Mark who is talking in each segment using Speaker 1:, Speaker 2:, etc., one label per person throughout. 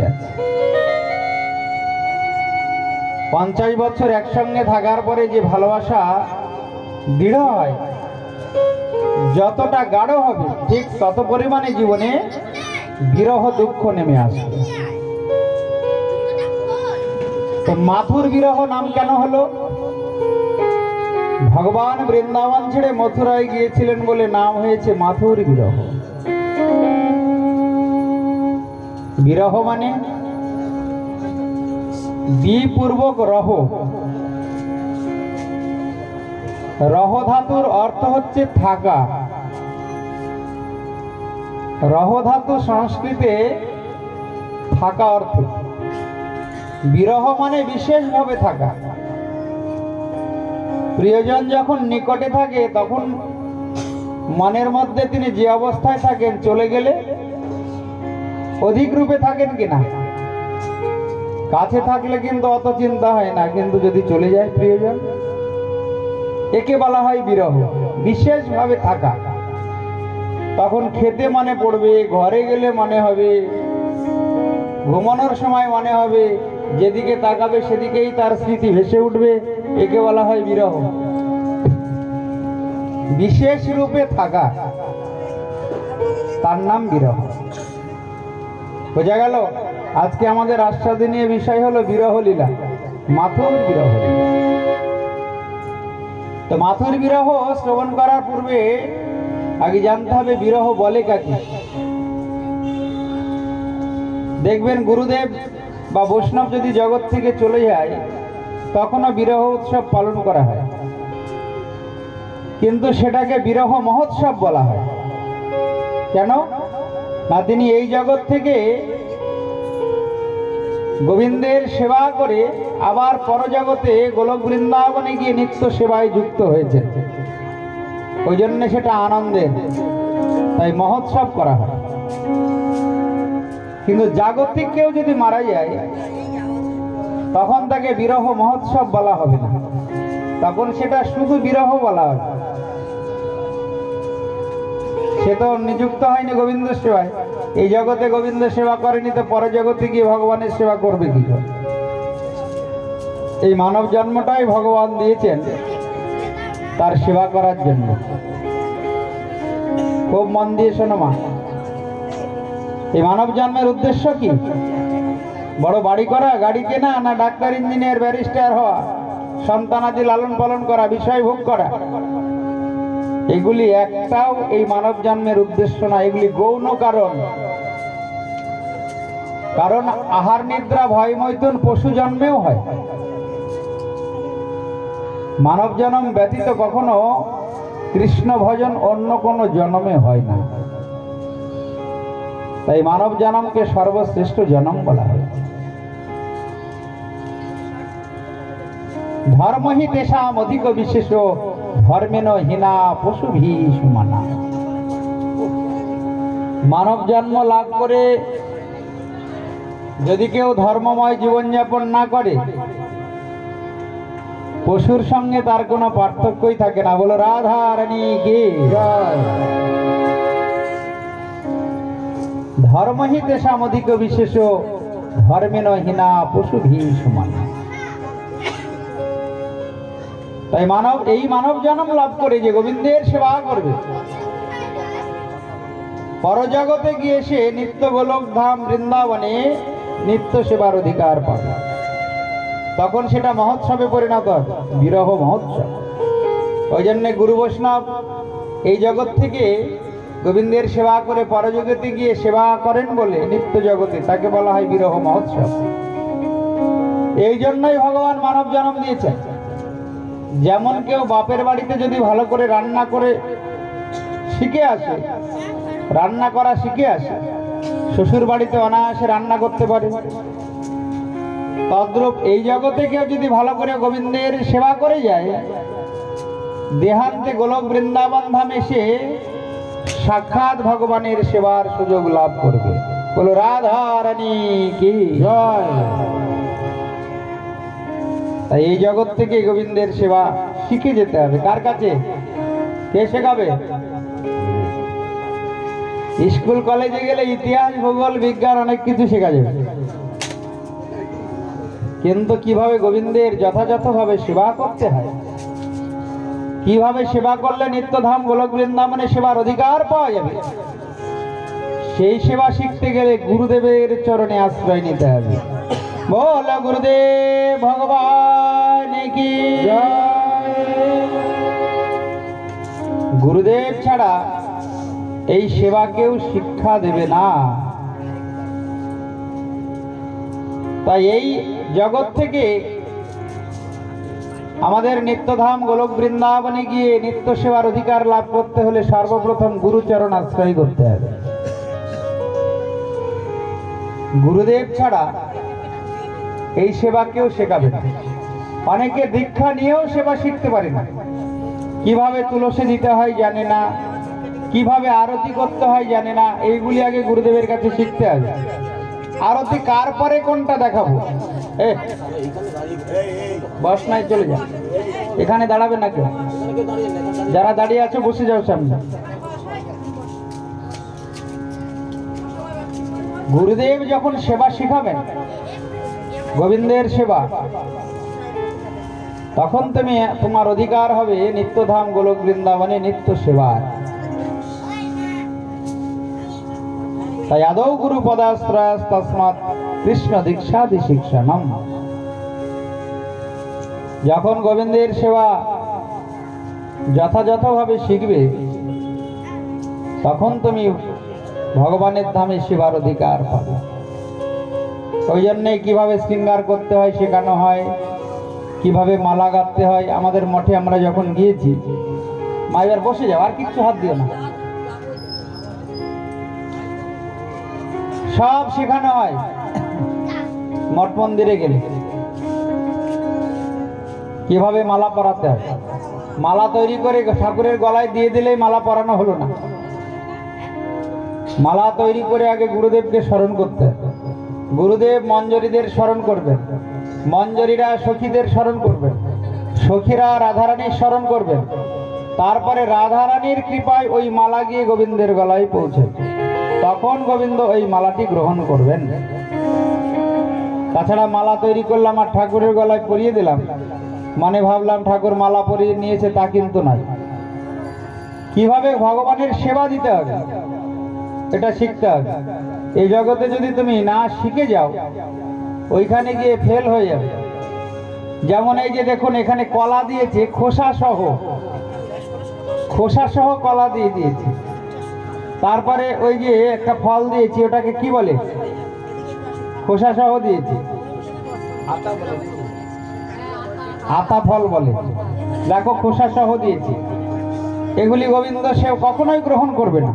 Speaker 1: যাচ্ছে পঞ্চাশ বছর একসঙ্গে থাকার পরে যে ভালোবাসা দৃঢ় হয়, যতটা গাঢ় হবে, ঠিক তত পরিমাণে জীবনে বিরহ দুঃখ নেমে আসবে। তো মাথুর বিরহ নাম কেন হলো? ভগবান বৃন্দাবন ছেড়ে মথুরায় গিয়েছিলেন বলে নাম হয়েছে মাথুর বিরহ। বিরহ মানে? বিপূর্বক রহ। রহ ধাতুর অর্থ হচ্ছে থাকা। রহ ধাতু সংস্কৃতে থাকা অর্থ। বিরহ মানে বিশেষভাবে থাকা। প্রিয়জন যখন নিকটে থাকে, তখন মনের মধ্যে তিনি যে অবস্থায় থাকেন, চলে গেলে অধিক রূপে থাকেন কিনা? কাছে থাকলে কিন্তু অত চিন্তা হয় না, কিন্তু যদি চলে যায় প্রিয়জন, একে বলা হয় বিরহ, বিশেষভাবে থাকা। তখন খেতে মনে পড়বে, ঘরে গেলে মনে হবে, ঘুমানোর সময় মনে হবে, যেদিকে তাকাবে সেদিকেই তার স্মৃতি ভেসে উঠবে, একে বলা হয় বিরহ। বিশেষ রূপে থাকা, তার নাম বিরহ। বোঝা গেল? আজকে আমাদের আশ্বাদনীয় বিষয় হলো বিরহ লীলা মাথুর বিরহ তো মাথুর বিরহ শ্রবণ করার পূর্বে আগে জানতে হবে বিরহ বলে কাকে। দেখবেন গুরুদেব বা বৈষ্ণব যদি জগৎ থেকে চলে যায়, তখনও বিরহ উৎসব পালন করা হয়। কিন্তু সেটাকে বিরহ মহোৎসব বলা হয়। কেন? না তিনি এই জগৎ থেকে গোবিন্দের সেবা করে আবার পরজগতে গোলক বৃন্দাবনে গিয়ে নিত্য সেবায় যুক্ত হয়েছেন। ওই জন্য সেটা আনন্দের, তাই মহোৎসব করা হয়। কিন্তু জাগতিক কেউ যদি মারা যায়, তখন তাকে বিরহ মহোৎসব বলা হবে না। তখন সেটা শুধু বিরহ বলা হবে। সে তো নিযুক্ত হয়নি গোবিন্দ সেবায়। এই জগতে গোবিন্দ সেবা করেনি তো পরে জগতে গিয়ে ভগবানের সেবা করবে কি করে? এই মানব জন্মটাই ভগবান দিয়েছেন তার সেবা করার জন্য। খুব মন দিয়ে শোনো মা। এই মানব জন্মের উদ্দেশ্য কি? বড় বাড়ি করা, গাড়ি কেনা, না ডাক্তার, ইঞ্জিনিয়ার, ব্যারিস্টার হওয়া, সন্তানাদি লালন পালন করা বিষয় ভোগ করা? এগুলি একটাও এই মানব জন্মের উদ্দেশ্য না, এগুলি গৌণ কারণ। কারণ আহার, নিদ্রা, ভয়, মৈথুন পশু জন্মেও হয়। মানব জন্ম ব্যতীত কখনো কৃষ্ণ ভজন অন্য কোনো জন্মে হয় না। তাই মানব জন্মকে সর্বশ্রেষ্ঠ জন্ম বলা হয় ধর্মহি তেষাম অধিক বিশেষ ধর্মেন হীনা পশু সমানা। মানব জন্ম লাভ করে যদি কেউ ধর্মময় জীবনযাপন না করে, পশুর সঙ্গে তার কোনো পার্থক্যই থাকে না। বলো রাধা রানী কি? ধর্মহি তেষাম অধিক বিশেষ ধর্মেন হীনা পশু ভি সমানা। তাই মানব, এই মানব জন্ম লাভ করে যে গোবিন্দের সেবা করবে। পরজগতে গিয়ে সে নিত্য গোলক ধাম বৃন্দাবনে নিত্য সেবার অধিকার পাবে। তখন সেটা মহোৎসবে পরিণত হবে, বিরহ মহোৎসব। ওই জন্যে গুরু বৈষ্ণব এই জগৎ থেকে গোবিন্দের সেবা করে পরজগতে গিয়ে সেবা করেন বলে নিত্য জগতে তাকে বলা হয় বিরহ মহোৎসব। এই জন্যই ভগবান মানব জন্ম দিয়েছেন। যেমন কেউ বাপের বাড়িতে যদি ভালো করে রান্না করে শিখে আসে, রান্না করা শিখে আসে, শ্বশুর বাড়িতে অনায়াসে রান্না করতে পারে। তদ্রূপ এই জগতে কেউ যদি ভালো করে গোবিন্দের সেবা করে যায়, দেহান্তে গোলক বৃন্দাবন ধাম এসে সাক্ষাৎ ভগবানের সেবার সুযোগ লাভ করবে। বলো রাধা রানী কি? জয়। তাই এই জগৎ থেকে গোবিন্দের সেবা শিখে যেতে হবে। কার কাছে? কে শেখাবে? স্কুল, কলেজে গেলে ইতিহাস, ভূগোল, বিজ্ঞান অনেক কিছু শেখা যাবে। কিন্তু কীভাবে গোবিন্দের যথাযথভাবে সেবা করতে হয়? কীভাবে সেবা করলে নিত্যধাম গোলক বৃন্দাবনে সেবার অধিকার পাওয়া যাবে? সেই সেবা শিখতে গেলে গুরুদেবের চরণে আশ্রয় নিতে হবে। বল গুরুদেব ভগবান! গুরুদেব ছাড়া এই সেবা কেউ শিক্ষা দেবে না। তাই এই জগৎ থেকে আমাদের নিত্যধাম গোলক বৃন্দাবনে গিয়ে নিত্য সেবার অধিকার লাভ করতে হলে সর্বপ্রথম গুরুচরণ আশ্রয় করতে হবে। গুরুদেব ছাড়া এই সেবা কেউ শেখাবে না। অনেকে দীক্ষা নিয়েও সেবা শিখতে পারে না। কীভাবে তুলসী দিতে হয় জানে না, কীভাবে আরতি করতে হয় জানে না, এইগুলি আগে গুরুদেবের কাছে শিখতে হবে। আরতি কার পরে কোনটা দেখাবো? বস নাই, চলে যা। এখানে দাঁড়াবে না কেউ? যারা দাঁড়িয়ে আছে, বসে যাও সামনে। গুরুদেব যখন সেবা শিখাবেন, গোবিন্দের সেবা তখন তুমি তোমার অধিকার হবে নিত্যধাম গোলক বৃন্দাবনে নিত্য সেবার। তাই আদৌ গুরু পদাশ্রয় তসমাৎ কৃষ্ণ দীক্ষাদি শিক্ষানম। যখন গোবিন্দের সেবা যথাযথভাবে শিখবে, তখন তুমি ভগবানের ধামে সেবার অধিকার পাবে। ওই জন্যে কীভাবে শৃঙ্গার করতে হয়, শেখানো হয় কীভাবে মালা গাঁথতে হয়, আমাদের মঠে আমরা যখন গিয়েছি, মা এবার বসে যাও, আর কিচ্ছু হাত দিও না। সব শেখানো হয়। মঠ মন্দিরে গেলে। কীভাবে মালা পরাতে হয়? মালা তৈরি করে ঠাকুরের গলায় দিয়ে দিলেই মালা পরানো হলো না। মালা তৈরি করে আগে গুরুদেবকে স্মরণ করতে গুরুদেব মঞ্জরীদের স্মরণ করবেন। মঞ্জরীরা সখীদের স্মরণ করবেন। সখীরা রাধারানীর স্মরণ করবেন। তারপরে রাধারানীর কৃপায় ওই মালা গিয়ে গোবিন্দের গলায় পৌঁছে। তখন গোবিন্দ ওই মালাটি গ্রহণ করবেন। তাছাড়া মালা তৈরি করলাম আর ঠাকুরের গলায় পরিয়ে দিলাম। মানে ভাবলাম ঠাকুর মালা পরিয়ে নিয়েছে তা কিন্তু নয়। কীভাবে ভগবানের সেবা দিতে হবে? এটা শিখতে হবে। এই জগতে যদি তুমি না শিখে যাও ওইখানে গিয়ে ফেল হয়ে যাবে। যেমন এই যে দেখুন, এখানে কলা দিয়েছে, খোসা সহ। খোসা সহ কলা দিয়ে দিয়েছে। তারপরে ওই যে একটা ফল দিয়েছি, ওটাকে কি বলে? খোসা সহ দিয়েছি। আতা ফল বলে। দেখো, খোসা সহ দিয়েছি। এগুলি গোবিন্দ সে কখনোই গ্রহণ করবে না।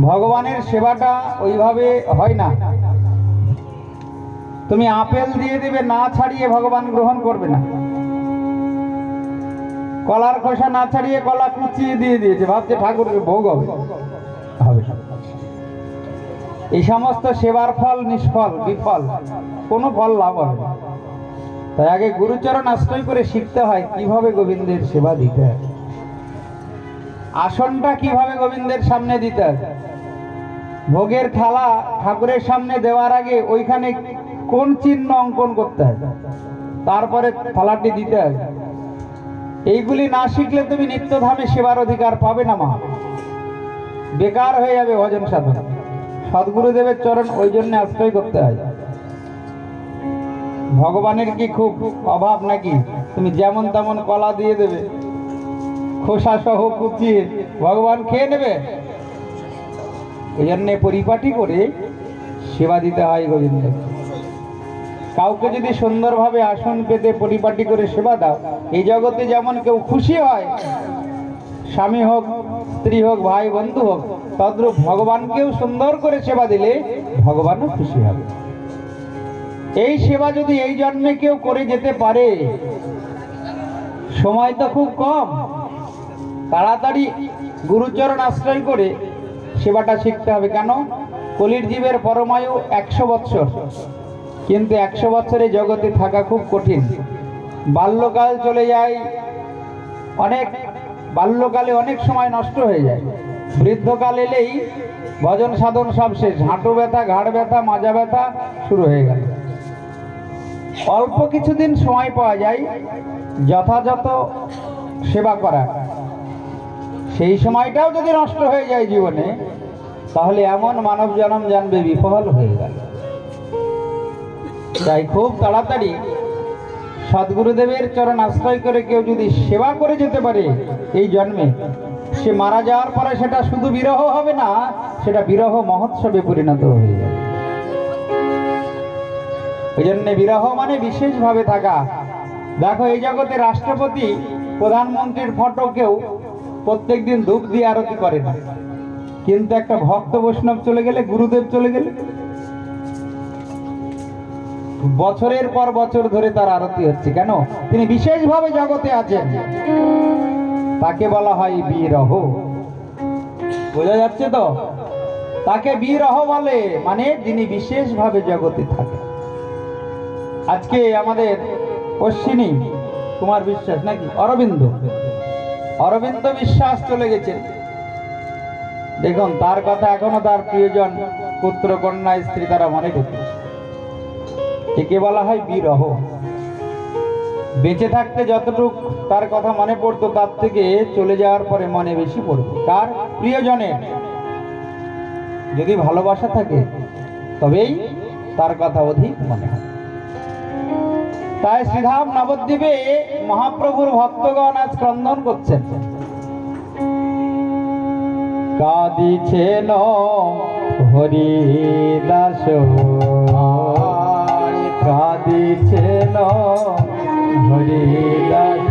Speaker 1: ভগবানের সেবাটা ওইভাবে হয় না। তুমি আপেল দিয়ে দেবে, না ছাড়িয়ে ভগবান গ্রহণ করবে না। কলার খোসা না ছাড়িয়ে কলা কুচিয়ে দিয়ে দিয়েছে। ভাবছে ঠাকুরের ভোগ হবে। এই সমস্ত সেবার ফল নিষ্ফল, বিফল, কোনো ফল লাভ হবে। তাই আগে গুরুচরণ আশ্রয় করে শিখতে হয় কীভাবে গোবিন্দের সেবা দিতে হয়। আসনটা কীভাবে গোবিন্দের সামনে দিতে হয়। ভোগের থালা ঠাকুরের সামনে দেওয়ার আগে ওইখানে কোন চিহ্ন অঙ্কন করতে হয়? তারপরে থালাটি দিতে হয়। এইগুলি না শিখলে তুমি নিত্যধামে সেবার অধিকার পাবে না মা। বেকার হয়ে যাবে ভজন সাধন। সদ্গুরুদেবের চরণ ওই জন্য আশ্রয় করতে হয়। ভগবানের কি খুব অভাব নাকি? তুমি যেমন তেমন কলা দিয়ে দেবে। খোসা সহ কুচিয়ে ভগবান খেয়ে নেবে। ওই জন্যে পরিপাটি করে সেবা দিতে হয় গোবিন্দ। কাউকে যদি সুন্দরভাবে আসন পেতে পরিপাটি করে সেবা দাও, এই জগতে যেমন কেউ খুশি হয়, স্বামী হোক, স্ত্রী হোক, ভাই, বন্ধু হোক, তদ্রূপ ভগবানকেও সুন্দর করে সেবা দিলে ভগবানও খুশি হবে। এই সেবা যদি এই জন্মে কেউ করে যেতে পারে, সময় তো খুব কম। তাড়াতাড়ি গুরুচরণ আশ্রয় করে সেবাটা শিখতে হবে। কেন? কলির জীবের পরমায়ু একশো বৎসর। কিন্তু একশো বছরে জগতে থাকা খুব কঠিন। বাল্যকাল চলে যায়, অনেক বাল্যকালে অনেক সময় নষ্ট হয়ে যায়। বৃদ্ধকাল এলেই ভজন সাধন সব শেষ, হাঁটু ব্যথা, ঘাড় ব্যথা, মাজা ব্যথা শুরু হয়ে গেল। অল্প কিছুদিন সময় পাওয়া যায়, যথাযথ সেবা করা। সেই সময়টাও যদি নষ্ট হয়ে যায় জীবনে, তাহলে এমন মানব জন্ম জানবে, বিফল হয়ে গেল। তাই খুব তাড়াতাড়ি সদ্গুরুদেবের চরণ আশ্রয় করে কেউ যদি সেবা করে যেতে পারে এই জন্মে, সে মারা যাওয়ার পরে সেটা শুধু বিরহ হবে না, সেটা বিরহ মহোৎসবে পরিণত হয়ে যাবে। ওই জন্য বিরহ মানে বিশেষভাবে থাকা। দেখো, এই জগতে রাষ্ট্রপতি, প্রধানমন্ত্রীর ফটো কেউ প্রত্যেকদিন ধূপ দিয়ে আরতি করে না। কিন্তু একটা ভক্ত বৈষ্ণব চলে গেলে, গুরুদেব চলে গেলে বছরের পর বছর ধরে তার আরতি হচ্ছে, কেন? তিনি বিশেষভাবে জগতে আছেন। তাকে বলা হয় বিরহ। বোঝা যাচ্ছে তো? তাকে বিরহ বলে মানে যিনি বিশেষভাবে জগতে থাকেন। আজকে আমাদের অশ্বিনী কুমার বিশ্বাস, নাকি? অরবিন্দ। অরবিন্দ বিশ্বাস চলে গেছেন দেখুন, তার কথা এখনও তার প্রিয়জন পুত্র কন্যা স্ত্রী, তারা মনে রেখেছে। একে বলা হয় বিরহ। বেঁচে থাকতে যতটুক তার কথা মনে পড়তো, তার থেকে চলে যাওয়ার পরে মনে বেশি পড়বে কার? প্রিয়জনের। যদি ভালোবাসা থাকে, তবেই তার কথা অধিক মনে হয়। তাই শ্রীধাম নবদ্বীপে মহাপ্রভুর ভক্তগণ আজ ক্রন্দন করছেন। কাঁদিছেন হরিদাস কাঁদিছেন হরিদাস